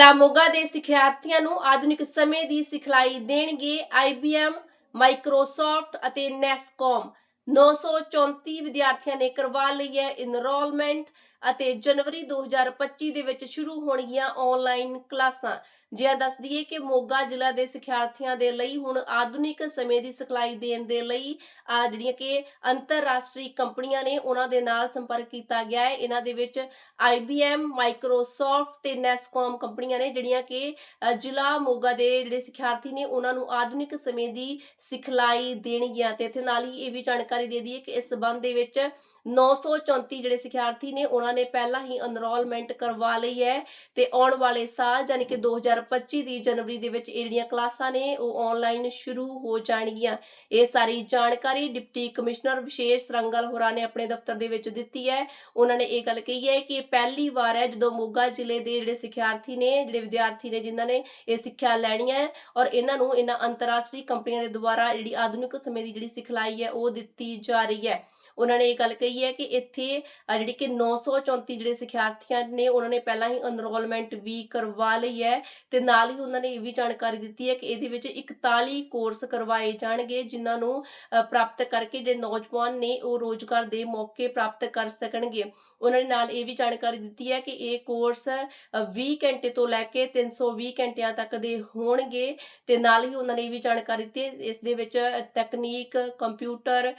ਜ਼ਿਲ੍ਹਾ ਮੋਗਾ ਦੇ ਸਿੱਖਿਆਰਥੀਆਂ ਨੂੰ ਆਧੁਨਿਕ ਸਮੇਂ ਦੀ ਸਿਖਲਾਈ ਦੇਣਗੇ IBM ਮਾਈਕਰੋਸਾਫਟ ਅਤੇ ਨੈਸਕੌਮ। 934 ਵਿਦਿਆਰਥੀਆਂ ਨੇ ਕਰਵਾ ਲਈ ਹੈ ਇਨਰੋਲਮੈਂਟ ਅਤੇ ਜਨਵਰੀ 2025 ਦੇ ਵਿੱਚ ਸ਼ੁਰੂ ਹੋਣਗੀਆਂ ਆਨਲਾਈਨ ਕਲਾਸਾਂ। ਜਿਹਾ ਦੱਸ ਦਈਏ ਕਿ ਮੋਗਾ ਜ਼ਿਲ੍ਹਾ ਦੇ ਸਿੱਖਿਆਰਥੀਆਂ ਦੇ ਲਈ ਹੁਣ ਆਧੁਨਿਕ ਸਮੇਂ ਦੀ ਸਿਖਲਾਈ ਦੇਣ ਦੇ ਲਈ ਆ ਜਿਹੜੀਆਂ ਕਿ ਅੰਤਰਰਾਸ਼ਟਰੀ ਕੰਪਨੀਆਂ ਨੇ ਉਹਨਾਂ ਦੇ ਨਾਲ ਸੰਪਰਕ ਕੀਤਾ ਗਿਆ ਹੈ। ਇਹਨਾਂ ਦੇ ਵਿੱਚ IBM ਮਾਈਕਰੋਸਾਫਟ ਤੇ ਨੈਸਕੌਮ ਕੰਪਨੀਆਂ ਨੇ ਜਿਹੜੀਆਂ ਕਿ ਅ, ਜ਼ਿਲ੍ਹਾ ਮੋਗਾ ਦੇ ਜਿਹੜੇ ਸਿੱਖਿਆਰਥੀ ਨੇ ਉਹਨਾਂ ਨੂੰ ਆਧੁਨਿਕ ਸਮੇਂ ਦੀ ਸਿਖਲਾਈ ਦੇਣਗੀਆਂ। ਤੇ ਇੱਥੇ ਨਾਲ ਹੀ ਇਹ ਵੀ ਜਾਣਕਾਰੀ ਦੇ ਦਈਏ ਕਿ ਇਸ ਸਬੰਧ ਦੇ ਵਿੱਚ 934 ਜਿਹੜੇ ਸਿੱਖਿਆਰਥੀ ਨੇ, ਉਹਨਾਂ ਨੇ ਪਹਿਲਾਂ ਹੀ ਅਨਰੋਲਮੈਂਟ ਕਰਵਾ ਲਈ ਹੈ ਤੇ ਆਉਣ ਵਾਲੇ ਸਾਲ ਯਾਨੀ ਕਿ 2025 ਦੀ ਜਨਵਰੀ ਦੇ ਵਿੱਚ ਇਹ ਜਿਹੜੀਆਂ ਕਲਾਸਾਂ ਨੇ, ਉਹ ਆਨਲਾਈਨ ਸ਼ੁਰੂ ਹੋ ਜਾਣਗੀਆਂ। ਇਹ ਸਾਰੀ ਜਾਣਕਾਰੀ ਡਿਪਟੀ ਕਮਿਸ਼ਨਰ ਵਿਸ਼ੇਸ਼ ਰੰਗਲ ਹੋਰਾਂ ਨੇ ਆਪਣੇ ਦਫ਼ਤਰ ਦੇ ਵਿੱਚ ਦਿੱਤੀ ਹੈ। ਉਹਨਾਂ ਨੇ ਇਹ ਗੱਲ ਕਹੀ ਹੈ ਕਿ ਪਹਿਲੀ ਵਾਰ ਹੈ ਜਦੋਂ ਮੋਗਾ ਜ਼ਿਲ੍ਹੇ ਦੇ ਜਿਹੜੇ ਸਿੱਖਿਆਰਥੀ ਨੇ, ਜਿਹੜੇ ਵਿਦਿਆਰਥੀ ਨੇ ਜਿਨ੍ਹਾਂ ਨੇ ਇਹ ਸਿੱਖਿਆ ਲੈਣੀ ਹੈ ਔਰ ਇਹਨਾਂ ਨੂੰ ਇਹਨਾਂ ਅੰਤਰਰਾਸ਼ਟਰੀ ਕੰਪਨੀਆਂ ਦੇ ਦੁਆਰਾ ਜਿਹੜੀ ਆਧੁਨਿਕ ਸਮੇਂ ਦੀ ਜਿਹੜੀ ਸਿਖਲਾਈ ਹੈ, ਉਹ ਦਿੱਤੀ ਜਾ ਰਹੀ ਹੈ। ਉਹਨਾਂ ਨੇ ਇਹ ਗੱਲ ਕਹੀ ਹੈ ਕਿ ਇੱਥੇ, ਅਹ ਜਿਹੜੀ ਕਿ 934 ਜਿਹੜੇ ਸਿੱਖਿਆਰਥੀਆਂ ਨੇ, ਉਹਨਾਂ ਨੇ ਪਹਿਲਾਂ ਹੀ ਐਨਰੋਲਮੈਂਟ ਵੀ ਕਰਵਾ ਲਈ ਹੈ ਤੇ ਨਾਲ ਹੀ ਉਹਨਾਂ ਨੇ ਇਹ ਵੀ ਜਾਣਕਾਰੀ ਦਿੱਤੀ ਹੈ ਕਿ ਇਹਦੇ ਵਿੱਚ 41 ਕੋਰਸ ਕਰਵਾਏ ਜਾਣਗੇ, ਜਿਨ੍ਹਾਂ ਨੂੰ ਪ੍ਰਾਪਤ ਕਰਕੇ ਜਿਹੜੇ ਨੌਜਵਾਨ ਨੇ ਉਹ ਰੋਜ਼ਗਾਰ ਦੇ ਮੌਕੇ ਪ੍ਰਾਪਤ ਕਰ ਸਕਣਗੇ। ਉਹਨਾਂ ਨੇ ਨਾਲ ਇਹ ਵੀ ਜਾਣਕਾਰੀ ਦਿੱਤੀ ਹੈ ਕਿ ਇਹ ਕੋਰਸ ਅਹ 20 ਘੰਟੇ ਤੋਂ ਲੈ ਕੇ 320 ਘੰਟਿਆਂ ਤੱਕ ਦੇ ਹੋਣਗੇ ਤੇ ਨਾਲ ਹੀ ਉਹਨਾਂ ਨੇ ਇਹ ਵੀ ਜਾਣਕਾਰੀ ਦਿੱਤੀ ਹੈ, ਇਸ ਦੇ ਵਿੱਚ ਤਕਨੀਕ ਕੰਪਿਊਟਰ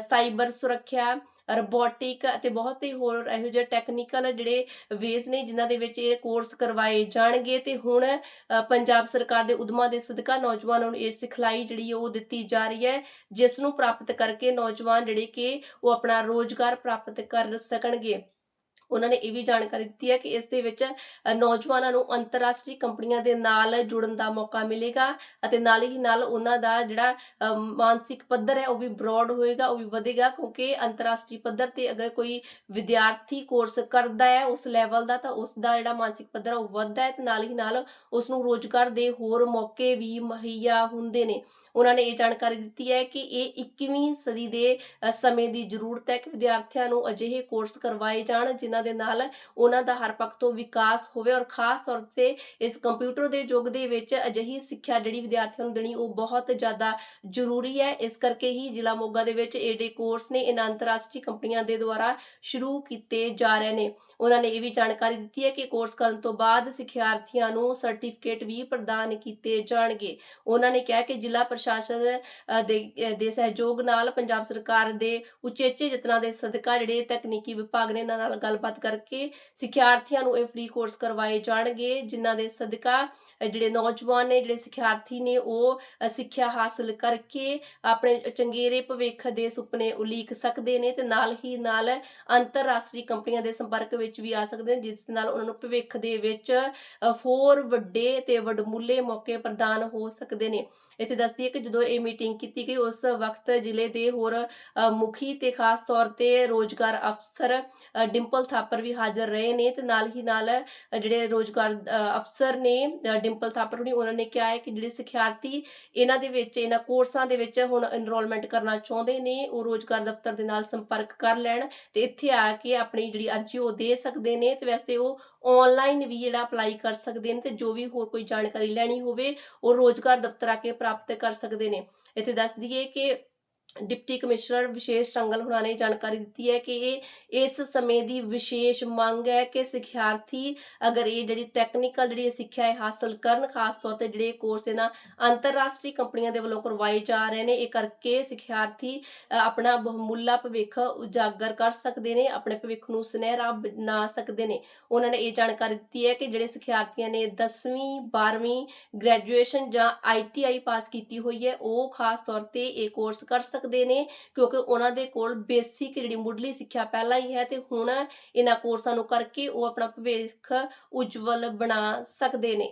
ਸਾਈਬਰ ਸੁਰੱਖਿਆ ਰੋਬੋਟਿਕ ਅਤੇ ਬਹੁਤ ਹੀ ਹੋਰ ਇਹੋ ਜਿਹੇ ਟੈਕਨੀਕਲ ਜਿਹੜੇ ਵੇਜ਼ ਨੇ ਜਿਨ੍ਹਾਂ ਦੇ ਵਿੱਚ ਇਹ ਕੋਰਸ ਕਰਵਾਏ ਜਾਣਗੇ ਤੇ ਹੁਣ ਪੰਜਾਬ ਸਰਕਾਰ ਦੇ ਉਦਮਾਂ ਦੇ ਸਦਕਾ ਨੌਜਵਾਨਾਂ ਨੂੰ ਇਹ ਸਿਖਲਾਈ ਜਿਹੜੀ ਉਹ ਦਿੱਤੀ ਜਾ ਰਹੀ ਹੈ, ਜਿਸ ਨੂੰ ਪ੍ਰਾਪਤ ਕਰਕੇ ਨੌਜਵਾਨ ਜਿਹੜੇ ਕਿ ਉਹ ਆਪਣਾ ਰੋਜ਼ਗਾਰ ਪ੍ਰਾਪਤ ਕਰ ਸਕਣਗੇ। ਉਹਨਾਂ ਨੇ ਇਹ ਵੀ ਜਾਣਕਾਰੀ ਦਿੱਤੀ ਹੈ ਕਿ ਇਸ ਦੇ ਵਿੱਚ ਨੌਜਵਾਨਾਂ ਨੂੰ ਅੰਤਰਰਾਸ਼ਟਰੀ ਕੰਪਨੀਆਂ ਦੇ ਨਾਲ ਜੁੜਨ ਦਾ ਮੌਕਾ ਮਿਲੇਗਾ ਅਤੇ ਨਾਲ ਹੀ ਨਾਲ ਉਹਨਾਂ ਦਾ ਜਿਹੜਾ ਮਾਨਸਿਕ ਪੱਧਰ ਹੈ ਉਹ ਵੀ ਬ੍ਰੌਡ ਹੋਏਗਾ, ਉਹ ਵੀ ਵਧੇਗਾ ਕਿਉਂਕਿ ਅੰਤਰਰਾਸ਼ਟਰੀ ਪੱਧਰ ਤੇ ਅਗਰ ਕੋਈ ਵਿਦਿਆਰਥੀ ਕੋਰਸ ਕਰਦਾ ਹੈ ਉਸ ਲੈਵਲ ਦਾ ਤਾਂ ਉਸ ਦਾ ਜਿਹੜਾ ਮਾਨਸਿਕ ਪੱਧਰ ਉਹ ਵੱਧਦਾ ਹੈ ਤੇ ਨਾਲ ਹੀ ਨਾਲ ਉਸ ਨੂੰ ਰੋਜ਼ਗਾਰ ਦੇ ਹੋਰ ਮੌਕੇ ਵੀ ਮੁਹੱਈਆ ਹੁੰਦੇ ਨੇ। ਉਹਨਾਂ ਨੇ ਇਹ ਜਾਣਕਾਰੀ ਦਿੱਤੀ ਹੈ ਕਿ ਇਹ 21ਵੀਂ ਸਦੀ ਦੇ ਸਮੇਂ ਦੀ ਜ਼ਰੂਰਤ ਹੈ ਕਿ ਵਿਦਿਆਰਥੀਆਂ ਨੂੰ ਅਜਿਹੇ ਕੋਰਸ ਕਰਵਾਏ ਜਾਣ ਜਿਨ੍ਹਾਂ ਦੇ ਨਾਲ ਉਹਨਾਂ ਦਾ ਹਰ ਪੱਖ ਤੋਂ ਵਿਕਾਸ ਹੋਵੇ ਔਰ ਖਾਸ ਤੌਰ ਤੇ ਇਸ ਕੰਪਿਊਟਰ ਦੇ ਯੁੱਗ ਦੇ ਵਿੱਚ ਅਜਿਹੀ ਸਿੱਖਿਆ ਜਿਹੜੀ ਵਿਦਿਆਰਥੀਆਂ ਨੂੰ ਦੇਣੀ ਉਹ ਬਹੁਤ ਜ਼ਿਆਦਾ ਜ਼ਰੂਰੀ ਹੈ। ਇਸ ਕਰਕੇ ਹੀ ਜ਼ਿਲ੍ਹਾ ਮੋਗਾ ਦੇ ਵਿੱਚ ਇਹ ਕੋਰਸ ਨੇ, ਇਹਨਾਂ ਅੰਤਰਰਾਸ਼ਟਰੀ ਕੰਪਨੀਆਂ ਦੇ ਦੁਆਰਾ ਸ਼ੁਰੂ ਕੀਤੇ ਜਾ ਰਹੇ ਨੇ। ਉਹਨਾਂ ਨੇ ਇਹ ਵੀ ਜਾਣਕਾਰੀ ਦਿੱਤੀ ਹੈ ਕਿ ਕੋਰਸ ਕਰਨ ਤੋਂ ਬਾਅਦ ਸਿੱਖਿਆਰਥੀਆਂ ਨੂੰ ਸਰਟੀਫਿਕੇਟ ਵੀ ਪ੍ਰਦਾਨ ਕੀਤੇ ਜਾਣਗੇ। ਉਹਨਾਂ ਨੇ ਕਿਹਾ ਕਿ ਜ਼ਿਲ੍ਹਾ ਪ੍ਰਸ਼ਾਸਨ ਦੇ ਦੇ ਸਹਿਯੋਗ ਨਾਲ ਪੰਜਾਬ ਸਰਕਾਰ ਦੇ ਉਚੇਚੇ ਯਤਨਾਂ ਦੇ ਸਦਕਾ ਜਿਹੜੇ ਤਕਨੀਕੀ ਵਿਭਾਗ ਨੇ, ਇਹਨਾਂ ਨਾਲ ਗੱਲਬਾਤ ਕਰਕੇ ਸਿੱਖਿਆਰਥੀਆਂ ਨੂੰ ਇਹ ਫ੍ਰੀ ਕੋਰਸ ਕਰਵਾਏ ਜਾਣਗੇ ਜਿਨ੍ਹਾਂ ਦੇ ਸਦਕਾ ਜਿਹੜੇ ਨੌਜਵਾਨ ਨੇ ਜਿਹੜੇ ਸਿੱਖਿਆਰਥੀ ਨੇ ਉਹ ਸਿੱਖਿਆ ਹਾਸਲ ਕਰਕੇ ਆਪਣੇ ਚੰਗੇਰੇ ਭਵਿੱਖ ਦੇ ਸੁਪਨੇ ਉਲੀਕ ਸਕਦੇ ਨੇ ਤੇ ਨਾਲ ਹੀ ਨਾਲ ਅੰਤਰਰਾਸ਼ਟਰੀ ਕੰਪਨੀਆਂ ਦੇ ਸੰਪਰਕ ਵਿੱਚ ਵੀ ਆ ਸਕਦੇ ਨੇ ਜਿਸ ਨਾਲ ਉਹਨਾਂ ਨੂੰ ਭਵਿੱਖ ਦੇ ਵਿੱਚ ਅ, ਹੋਰ ਵੱਡੇ ਤੇ ਵਡਮੁੱਲੇ ਮੌਕੇ ਪ੍ਰਦਾਨ ਹੋ ਸਕਦੇ ਨੇ। ਇੱਥੇ ਦੱਸਦੀ ਹੈ ਕਿ ਜਦੋਂ ਇਹ ਮੀਟਿੰਗ ਕੀਤੀ ਗਈ ਉਸ ਵਕਤ ਜ਼ਿਲ੍ਹੇ ਦੇ ਹੋਰ ਮੁਖੀ ਤੇ ਖਾਸ ਤੌਰ ਤੇ ਰੋਜ਼ਗਾਰ ਅਫਸਰ ਅ, ਡਿੰਪਲ ਥਾਪਰ ਵੀ ਹਾਜ਼ਰ ਰਹੇ ਨੇ ਤੇ ਨਾਲ ਹੀ ਨਾਲ ਜਿਹੜੇ ਰੋਜ਼ਗਾਰ ਅਫਸਰ ਨੇ ਡਿੰਪਲ ਥਾਪਰ ਹੁਣੀ ਉਹਨਾਂ ਨੇ ਕਿਹਾ ਹੈ ਕਿ ਜਿਹੜੇ ਸਿੱਖਿਆਰਥੀ ਇਹਨਾਂ ਦੇ ਵਿੱਚ, ਇਹਨਾਂ ਕੋਰਸਾਂ ਦੇ ਵਿੱਚ ਹੁਣ ਐਨਰੋਲਮੈਂਟ ਕਰਨਾ ਚਾਹੁੰਦੇ ਨੇ, ਉਹ ਰੋਜ਼ਗਾਰ ਦਫ਼ਤਰ ਦੇ ਨਾਲ ਸੰਪਰਕ ਕਰ ਲੈਣ ਤੇ ਇੱਥੇ ਆ ਕੇ ਆਪਣੀ ਜਿਹੜੀ ਅਰਜ਼ੀ ਉਹ ਦੇ ਸਕਦੇ ਨੇ ਤੇ ਵੈਸੇ ਉਹ ਆਨਲਾਈਨ ਵੀ ਜਿਹੜਾ ਅਪਲਾਈ ਕਰ ਸਕਦੇ ਨੇ ਤੇ ਜੋ ਵੀ ਹੋਰ ਕੋਈ ਜਾਣਕਾਰੀ ਲੈਣੀ ਹੋਵੇ, ਉਹ ਰੋਜ਼ਗਾਰ ਦਫ਼ਤਰ ਆ ਕੇ ਪ੍ਰਾਪਤ ਕਰ ਸਕਦੇ ਨੇ। ਇੱਥੇ ਦੱਸ ਦਈਏ ਕਿ ਡਿਪਟੀ ਕਮਿਸ਼ਨਰ ਵਿਸ਼ੇਸ਼ ਰੰਗਲ ਹੁਣਾਂ ਨੇ ਜਾਣਕਾਰੀ ਦਿੱਤੀ ਹੈ ਕਿ ਇਹ, ਇਸ ਸਮੇਂ ਦੀ ਵਿਸ਼ੇਸ਼ ਮੰਗ ਹੈ ਕਿ ਸਿੱਖਿਆਰਥੀ ਅਗਰ ਇਹ ਜਿਹੜੀ ਟੈਕਨੀਕਲ ਜਿਹੜੀ ਸਿੱਖਿਆ ਹੈ ਹਾਸਲ ਕਰਨ, ਖਾਸ ਤੌਰ ਤੇ ਜਿਹੜੇ ਕੋਰਸ ਇਹਨਾਂ ਅੰਤਰਰਾਸ਼ਟਰੀ ਕੰਪਨੀਆਂ ਦੇ ਵੱਲੋਂ ਕਰਵਾਏ ਜਾ ਰਹੇ ਨੇ, ਇਹ ਕਰਕੇ ਸਿੱਖਿਆਰਥੀ ਆਪਣਾ ਬਹੁਮੁੱਲਾ ਭਵਿੱਖ ਉਜਾਗਰ ਕਰ ਸਕਦੇ ਨੇ, ਆਪਣੇ ਭਵਿੱਖ ਨੂੰ ਸੁਨਹਿਰਾ ਬਣਾ ਸਕਦੇ ਨੇ। ਉਹਨਾਂ ਨੇ ਇਹ ਜਾਣਕਾਰੀ ਦਿੱਤੀ ਹੈ ਕਿ ਜਿਹੜੇ ਸਿੱਖਿਆਰਥੀਆਂ ਨੇ 10ਵੀਂ 12ਵੀਂ ਗ੍ਰੈਜੂਏਸ਼ਨ ਜਾਂ ਆਈਟੀਆਈ ਪਾਸ ਕੀਤੀ ਹੋਈ ਹੈ, ਉਹ ਖਾਸ ਤੌਰ ਤੇ ਇਹ ਕੋਰਸ ਕਰ ਸਕਦੇ ਨੇ, ਕਿਉਂਕਿ ਉਹਨਾਂ ਦੇ ਕੋਲ ਬੇਸਿਕ ਜਿਹੜੀ ਮੁੱਢਲੀ ਸਿੱਖਿਆ ਪਹਿਲਾਂ ਹੀ ਹੈ ਤੇ ਹੁਣ ਇਹਨਾਂ ਕੋਰਸਾਂ ਨੂੰ ਕਰਕੇ ਉਹ ਆਪਣਾ ਭਵਿੱਖ ਉਜਵਲ ਬਣਾ ਸਕਦੇ ਨੇ।